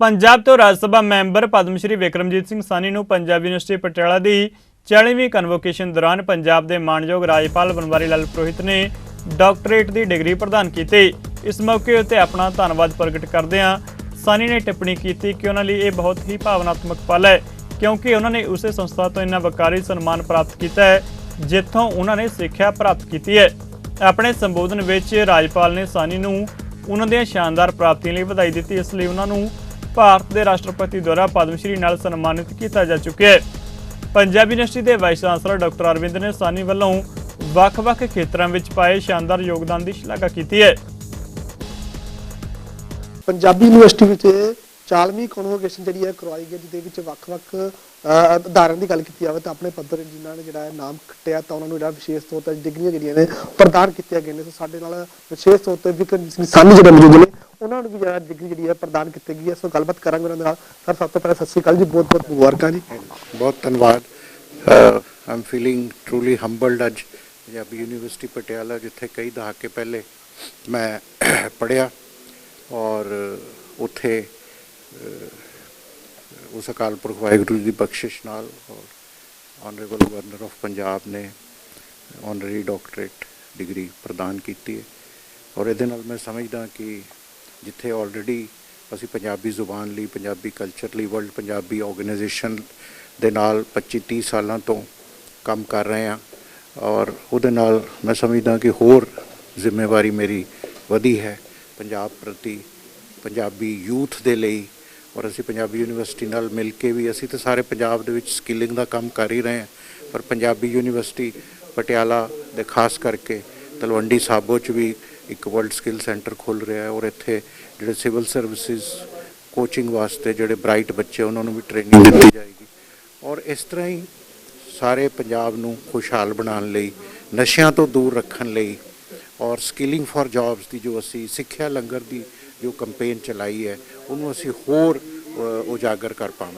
ਪੰਜਾਬ ਤੋਂ ਰਾਜ ਸਭਾ ਮੈਂਬਰ ਪਦਮ ਸ਼੍ਰੀ ਵਿਕਰਮਜੀਤ ਸਿੰਘ ਸਾਨੀ ਨੂੰ ਪੰਜਾਬ ਯੂਨੀਵਰਸਿਟੀ ਪਟਿਆਲਾ ਦੀ 40ਵੀਂ ਕਨਵੋਕੇਸ਼ਨ ਦੌਰਾਨ ਪੰਜਾਬ ਦੇ ਮਾਨਯੋਗ ਰਾਜਪਾਲ ਬਨਵਾਰੀ ਲਾਲ ਪੁਰੋਹਿਤ ਨੇ ਡਾਕਟਰੇਟ ਦੀ ਡਿਗਰੀ ਪ੍ਰਦਾਨ ਕੀਤੀ। ਇਸ ਮੌਕੇ ਉੱਤੇ ਆਪਣਾ ਧੰਨਵਾਦ ਪ੍ਰਗਟ ਕਰਦਿਆਂ ਸਾਨੀ ਨੇ ਟਿੱਪਣੀ ਕੀਤੀ ਕਿ ਉਹਨਾਂ ਲਈ ਇਹ ਬਹੁਤ ਹੀ ਭਾਵਨਾਤਮਕ ਪਲ ਹੈ, ਕਿਉਂਕਿ ਉਹਨਾਂ ਨੇ ਉਸੇ ਸੰਸਥਾ ਤੋਂ ਇੰਨਾ ਵਕਾਰੀ ਸਨਮਾਨ ਪ੍ਰਾਪਤ ਕੀਤਾ ਹੈ, ਜਿੱਥੋਂ ਉਹਨਾਂ ਨੇ ਸਿੱਖਿਆ ਪ੍ਰਾਪਤ ਕੀਤੀ ਹੈ। ਆਪਣੇ ਸੰਬੋਧਨ ਵਿੱਚ ਰਾਜਪਾਲ ਨੇ ਸਾਨੀ ਨੂੰ ਉਹਨਾਂ ਦੀਆਂ ਸ਼ਾਨਦਾਰ ਪ੍ਰਾਪਤੀਆਂ ਲਈ ਵਧਾਈ ਦਿੱਤੀ, ਇਸ ਲਈ ਉਹਨਾਂ ਨੂੰ ਭਾਰਤ ਦੇ ਰਾਸ਼ਟਰਪਤੀ ਦੁਆਰਾ ਪਦਮ ਸ਼੍ਰੀ ਨਾਲ ਸਨਮਾਨਿਤ ਕੀਤਾ ਜਾ ਚੁੱਕਿਆ ਹੈ। ਪੰਜਾਬ ਯੂਨੀਵਰਸਿਟੀ ਦੇ ਵਾਈਸ ਚਾਂਸਲਰ ਡਾਕਟਰ ਅਰਵਿੰਦ ਨੇ ਸਾਨੀ ਵੱਲੋਂ ਵੱਖ-ਵੱਖ ਖੇਤਰਾਂ ਵਿੱਚ ਪਾਏ ਸ਼ਾਨਦਾਰ ਯੋਗਦਾਨ ਦੀ ਸ਼ਲਾਘਾ ਕੀਤੀ ਹੈ। ਪੰਜਾਬੀ ਯੂਨੀਵਰਸਿਟੀ ਵਿੱਚ 40ਵੀਂ ਕਨਵੋਕੇਸ਼ਨ ਜਿਹੜੀ ਹੈ ਕਰਵਾਈ ਗਈ ਜਿਹਦੇ ਵਿੱਚ ਵੱਖ-ਵੱਖ ਅਹ, ਉਦਾਹਰਨ ਦੀ ਗੱਲ ਕੀਤੀ ਜਾਵੇ ਤਾਂ ਆਪਣੇ ਪੱਧਰ ਜਿਨ੍ਹਾਂ ਨੇ ਜਿਹੜਾ ਹੈ ਨਾਮ ਖੱਟਿਆ ਤਾਂ ਉਹਨਾਂ ਨੂੰ ਜਿਹੜਾ ਵਿਸ਼ੇਸ਼ ਤੌਰ ਤੇ ਡਿਗਰੀਆਂ ਜਿਹੜੀਆਂ ਨੇ ਪ੍ਰਦਾਨ ਕੀਤੀਆਂ ਗਈਆਂ ਨੇ। ਸੋ ਸਾਡੇ ਨਾਲ ਵਿਸ਼ੇਸ਼ ਤੌਰ ਤੇ ਵਿਕਰਮ ਸਿੰਘ ਸਾਨੀ ਜਿਹੜੇ ਮੌਜੂਦ ਨੇ ਉਹਨਾਂ ਨੂੰ ਵੀ ਜਿਹੜਾ ਡਿਗਰੀ ਜਿਹੜੀ ਹੈ ਪ੍ਰਦਾਨ ਕੀਤੀ ਗਈ ਹੈ, ਸੋ ਗੱਲਬਾਤ ਕਰਾਂਗੇ ਉਹਨਾਂ ਦੇ ਨਾਲ। ਸਰ, ਸਭ ਤੋਂ ਪਹਿਲਾਂ ਸਤਿ ਸ਼੍ਰੀ ਅਕਾਲ ਜੀ, ਬਹੁਤ ਬਹੁਤ ਮੁਬਾਰਕਾਂ ਜੀ। ਬਹੁਤ ਧੰਨਵਾਦ। I am feeling truly humbled ਅੱਜ ਪੰਜਾਬੀ ਯੂਨੀਵਰਸਿਟੀ ਪਟਿਆਲਾ, ਜਿੱਥੇ ਕਈ ਦਹਾਕੇ ਪਹਿਲੇ ਮੈਂ ਪੜਿਆ ਔਰ ਉੱਥੇ ਉਸ ਅਕਾਲ ਪੁਰਖ ਵਾਹਿਗੁਰੂ ਜੀ ਦੀ ਬਖਸ਼ਿਸ਼ ਨਾਲ ਔਰ ਆਨਰੇਬਲ ਗਵਰਨਰ ਆਫ ਪੰਜਾਬ ਨੇ ਆਨਰਰੀ ਡਾਕਟਰੇਟ ਡਿਗਰੀ ਪ੍ਰਦਾਨ ਕੀਤੀ ਹੈ। ਔਰ ਇਹਦੇ ਨਾਲ ਮੈਂ ਸਮਝਦਾ ਕਿ ਜਿੱਥੇ ਆਲਰੇਡੀ ਅਸੀਂ ਪੰਜਾਬੀ ਜ਼ੁਬਾਨ ਲਈ, ਪੰਜਾਬੀ ਕਲਚਰ ਲਈ ਵਰਲਡ ਪੰਜਾਬੀ ਆਰਗੇਨਾਈਜੇਸ਼ਨ ਦੇ ਨਾਲ 25 30 ਸਾਲਾਂ ਤੋਂ ਕੰਮ ਕਰ ਰਹੇ ਹਾਂ ਔਰ ਉਹਦੇ ਨਾਲ ਮੈਂ ਸਮਝਦਾ ਕਿ ਹੋਰ ਜ਼ਿੰਮੇਵਾਰੀ ਮੇਰੀ ਵਧੀ ਹੈ ਪੰਜਾਬ ਪ੍ਰਤੀ, ਪੰਜਾਬੀ ਯੂਥ ਦੇ ਲਈ ਔਰ ਅਸੀਂ ਪੰਜਾਬੀ ਯੂਨੀਵਰਸਿਟੀ ਨਾਲ ਮਿਲ ਕੇ ਵੀ ਅਸੀਂ ਤਾਂ ਸਾਰੇ ਪੰਜਾਬ ਦੇ ਵਿੱਚ ਸਕਿਲਿੰਗ ਦਾ ਕੰਮ ਕਰ ਹੀ ਰਹੇ ਹਾਂ, ਪਰ ਪੰਜਾਬੀ ਯੂਨੀਵਰਸਿਟੀ ਪਟਿਆਲਾ ਦੇ ਖਾਸ ਕਰਕੇ ਤਲਵੰਡੀ ਸਾਬੋ ਚ ਵੀ ਇੱਕ ਵਰਲਡ ਸਕਿੱਲ ਸੈਂਟਰ ਖੁੱਲ ਰਿਹਾ ਹੈ ਔਰ ਇੱਥੇ ਜਿਹੜੇ ਸਿਵਲ ਸਰਵਿਸਿਜ਼ ਕੋਚਿੰਗ ਵਾਸਤੇ ਜਿਹੜੇ ਬ੍ਰਾਈਟ ਬੱਚੇ ਉਹਨਾਂ ਨੂੰ ਵੀ ਟ੍ਰੇਨਿੰਗ ਦਿੱਤੀ ਜਾਏਗੀ। ਔਰ ਇਸ ਤਰ੍ਹਾਂ ਹੀ ਸਾਰੇ ਪੰਜਾਬ ਨੂੰ ਖੁਸ਼ਹਾਲ ਬਣਾਉਣ ਲਈ ਨਸ਼ਿਆਂ ਤੋਂ ਦੂਰ ਰੱਖਣ ਲਈ ਔਰ ਸਕਿਲਿੰਗ ਫਾਰ ਜੌਬਸ ਦੀ ਜੋ ਅਸੀਂ ਸਿੱਖਿਆ ਲੰਗਰ ਦੀ ਜੋ ਕੈਂਪੇਨ ਚਲਾਈ ਹੈ ਉਹਨੂੰ ਅਸੀਂ ਹੋਰ ਉਜਾਗਰ ਕਰ ਪਾਵਾਂਗੇ।